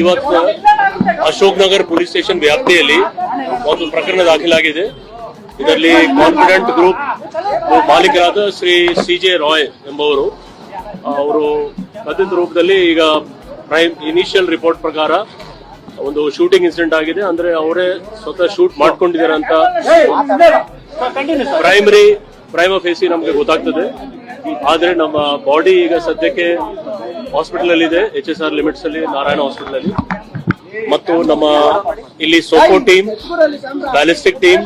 ಇವತ್ತು Ashok Nagar police station ವ್ಯಾಪ್ತಿಯಲ್ಲಿ ಒಂದು ಪ್ರಕರಣ ದಾಖಲಾಗಿದೆ. ಇದರಲ್ಲಿ ಕಾನ್ಫಿಡೆಂಟ್ ಗ್ರೂಪ್ ಮಾಲೀಕರಾದ ಶ್ರೀ ಸಿ ಜೆ ರಾಯ್ ಎಂಬವರು ಅವರು ಕಥಿತ ರೂಪದಲ್ಲಿ ಈಗ ಪ್ರೈಮ್ ಇನಿಷಿಯಲ್ ರಿಪೋರ್ಟ್ ಪ್ರಕಾರ ಒಂದು ಶೂಟಿಂಗ್ ಇನ್ಸಿಡೆಂಟ್ ಆಗಿದೆ. ಅಂದ್ರೆ ಅವರೇ ಸ್ವತಃ ಶೂಟ್ ಮಾಡ್ಕೊಂಡಿದ್ದಾರೆ ಅಂತ ಪ್ರೈಮರಿ ಪ್ರೈಮ ಫೇಸಿ ನಮಗೆ ಗೊತ್ತಾಗ್ತದೆ. ಆದ್ರೆ ನಮ್ಮ ಬಾಡಿ ಈಗ ಸದ್ಯಕ್ಕೆ ಹಾಸ್ಪಿಟಲ್ ಅಲ್ಲಿ ಇದೆ ಎಚ್ ಎಸ್ ಆರ್ ಲಿಮಿಟ್ಸ್ ಅಲ್ಲಿ ನಾರಾಯಣ ಹಾಸ್ಪಿಟಲ್ ಅಲ್ಲಿ ಮತ್ತು ನಮ್ಮ ಇಲ್ಲಿ ಸೋಕೋ ಟೀಮ್, ಬ್ಯಾಲಿಸ್ಟಿಕ್ ಟೀಮ್,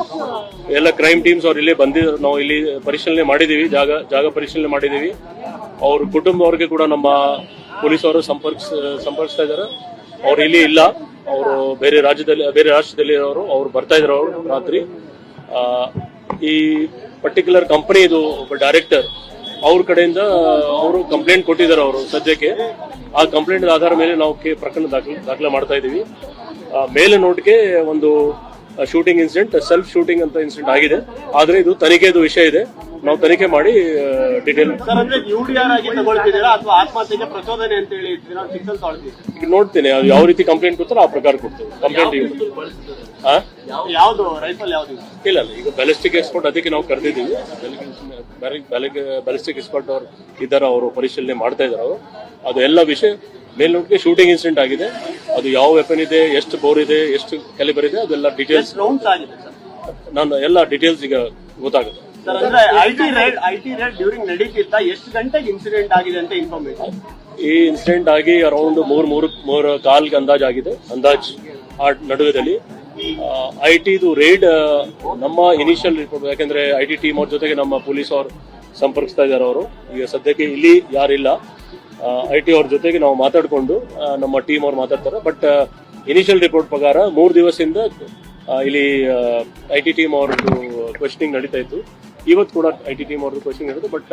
ಎಲ್ಲ ಕ್ರೈಮ್ ಟೀಮ್ಸ್ ಅವ್ರು ಇಲ್ಲಿ ಬಂದಿ, ನಾವು ಇಲ್ಲಿ ಪರಿಶೀಲನೆ ಮಾಡಿದೀವಿ, ಜಾಗ ಜಾಗ ಪರಿಶೀಲನೆ ಮಾಡಿದೀವಿ. ಅವ್ರ ಕುಟುಂಬದವ್ರಿಗೆ ಕೂಡ ನಮ್ಮ ಪೊಲೀಸ್ ಅವರು ಸಂಪರ್ಕ ಸಂಪರ್ಕಿಸ್ತಾ ಇದ್ದಾರೆ ಅವ್ರು ಇಲ್ಲಿ ಇಲ್ಲ, ಅವರು ಬೇರೆ ರಾಜ್ಯದಲ್ಲಿ, ಬೇರೆ ರಾಷ್ಟ್ರದಲ್ಲಿ ಇರೋರು, ಅವ್ರು ಬರ್ತಾ ಇದ್ರು ಅವರು ರಾತ್ರಿ. ಈ ಪರ್ಟಿಕ್ಯುಲರ್ ಕಂಪನಿ ಇದು ಒಬ್ಬ ಡೈರೆಕ್ಟರ್ ಅವ್ರ ಕಡೆಯಿಂದ ಅವರು ಕಂಪ್ಲೇಂಟ್ ಕೊಟ್ಟಿದ್ದಾರೆ ಅವರು ಸದ್ಯಕ್ಕೆ. ಆ ಕಂಪ್ಲೇಂಟ್ ಆಧಾರ ಮೇಲೆ ನಾವು ಪ್ರಕರಣ ದಾಖಲೆ ದಾಖಲೆ ಮಾಡ್ತಾ ಇದ್ದೀವಿ. ಮೇಲೆ ನೋಟ್ಗೆ ಒಂದು ಶೂಟಿಂಗ್ ಇನ್ಸಿಡೆಂಟ್ ಸೆಲ್ಫ್ ಶೂಟಿಂಗ್ ಅಂತ ಇನ್ಸಿಡೆಂಟ್ ಆಗಿದೆ. ಆದ್ರೆ ಇದು ತನಿಖೆದು ವಿಷಯ ಇದೆ. ನಾವು ತನಿಖೆ ಮಾಡಿ ಡಿಟೇಲ್ ಈಗ ನೋಡ್ತೇನೆ ಅದು ಯಾವ ರೀತಿ ಕಂಪ್ಲೇಂಟ್ ಕೊಡ್ತಾರೋ ಆ ಪ್ರಕಾರ ಕೊಡ್ತೇವೆ. ಕಂಪ್ಲೇಂಟ್ ಹಾ ಯಾವ್ದು ರೈಫಲ್ ಯಾವ್ದು? ಇಲ್ಲ ಇಲ್ಲ. ಈಗ ಬ್ಯಾಲಿಸ್ಟಿಕ್ ಎಕ್ಸ್ಪರ್ಟ್ ಅದಕ್ಕೆ ನಾವು ಕರೆದಿದ್ದೀವಿ. ಬ್ಯಾಲಿಸ್ಟಿಕ್ ಎಕ್ಸ್ಪರ್ಟ್ ಅವ್ರು ಇದ್ದಾರೆ ಅವರು ಪರಿಶೀಲನೆ ಮಾಡ್ತಾ ಇದ್ದಾರೆ ಅವರು. ಅದು ಎಲ್ಲ ವಿಷಯ ಮೇಲ್ನೋಟಿಗೆ ಶೂಟಿಂಗ್ ಇನ್ಸಿಡೆಂಟ್ ಆಗಿದೆ. ಅದು ಯಾವ ವೆಪನ್ ಇದೆ ಎಷ್ಟು ಬೋರ್ ಇದೆ ಎಷ್ಟು ಕ್ಯಾಲಿಬರ್ ಇದೆ ಅದೆಲ್ಲ ಡೀಟೇಲ್ಸ್ ನಾನು ಎಲ್ಲ ಡೀಟೇಲ್ಸ್ ಈಗ ಗೊತ್ತಾಗುತ್ತೆ. ಎಷ್ಟು ಗಂಟೆಗೆ ಇನ್ಸಿಡೆಂಟ್ ಆಗಿದೆ ಅಂತ ಇನ್ಫಾರ್ಮೇಶನ್ ಈ ಇನ್ಸಿಡೆಂಟ್ ಆಗಿ ಅರೌಂಡ್ ಮೂರ್ ಮೂರು ಮೂರು ಕಾಲ್ಗೆ ಅಂದಾಜ್ ಆಗಿದೆ. ಅಂದಾಜ್ ಆ ನಡುವೆದಲ್ಲಿ ಐ ಟಿದು ರೇಡ್ ನಮ್ಮ ಇನಿಷಿಯಲ್ ರಿಪೋರ್ಟ್ ಯಾಕೆಂದ್ರೆ ಐ ಟಿ ಟೀಮ್ ಅವ್ರ ಜೊತೆಗೆ ನಮ್ಮ ಪೊಲೀಸ್ ಅವರು ಸಂಪರ್ಕಿಸ್ತಾ ಇದ್ದಾರೆ ಅವರು. ಈಗ ಸದ್ಯಕ್ಕೆ ಇಲ್ಲಿ ಯಾರಿಲ್ಲ. ಐ ಟಿ ಅವ್ರ ಜೊತೆಗೆ ನಾವು ಮಾತಾಡಿಕೊಂಡು ನಮ್ಮ ಟೀಮ್ ಅವ್ರು ಮಾತಾಡ್ತಾರೆ. ಬಟ್ ಇನಿಷಿಯಲ್ ರಿಪೋರ್ಟ್ ಪ್ರಕಾರ ಮೂರು ದಿವಸದಿಂದ ಇಲ್ಲಿ ಐ ಟಿ ಟೀಮ್ ಅವ್ರದ್ದು ಕ್ವಶನಿಂಗ್ ನಡೀತಾ ಇತ್ತು. ಇವತ್ತು ಕೂಡ ಐ ಟಿ ಟೀಮ್ ಅವ್ರದ್ದು ಕ್ವಶನಿಂಗ್ ನಡೆದು ಬಟ್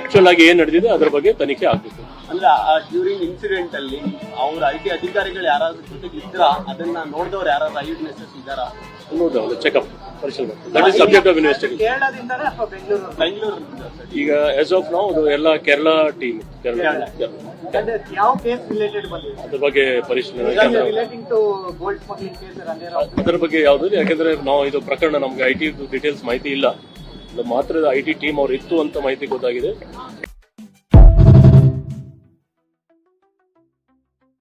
ಆಕ್ಚುಲ್ ಆಗಿ ಏನು ನಡೆದಿದೆ ಅದ್ರ ಬಗ್ಗೆ ತನಿಖೆ ಆಗ್ಬೇಕು. ಅಂದ್ರೆ ಡ್ಯೂರಿಂಗ್ ಇನ್ಸಿಡೆಂಟ್ ಅಲ್ಲಿ ಅವ್ರ ಐ ಟಿ ಅಧಿಕಾರಿಗಳು ಯಾರಾದ್ರೂ ಜೊತೆಗೆ ಇದ್ರ? ಅದನ್ನ ನೋಡಿದವ್ರು ಯಾರಾದ್ರೂ ಐ ವಿಟ್ನೆಸಸ್ ಇದ್ದಾರಾ? ನೋಡ್ದೆ ಚೆಕ್ಅಪ್ ಪರಿಶೀಲನೆ that is subject of investigation ಕೇರಳದಿಂದನೇ ಅಥವಾ ಬೆಂಗಳೂರು? ಬೆಂಗಳೂರು ಈಗ ಎಸ್ ಆಫ್ ನಾವು ಅದು ಎಲ್ಲ ಕೇರಳ ಟೀಮ್ ಕೇರಳ ಯಾವ ಕೇಸ್ ರಿಲೇಟೆಡ್ ಬಂದಿದೆ? ಅದ್ರ ಬಗ್ಗೆ ಪರಿಶೀಲನೆ relating to gold smuggling case Rangerao ಅದ್ರ ಬಗ್ಗೆ ಯಾವ್ದು. ಯಾಕಂದ್ರೆ ನಾವು ಇದು ಪ್ರಕರಣ ನಮ್ಗೆ ಐ ಟಿ ಡೀಟೇಲ್ಸ್ ಮಾಹಿತಿ ಇಲ್ಲ. ಮಾತ್ರ ಐ ಟಿ ಟೀಮ್ ಅವ್ರು ಇತ್ತು ಅಂತ ಮಾಹಿತಿ ಗೊತ್ತಾಗಿದೆ.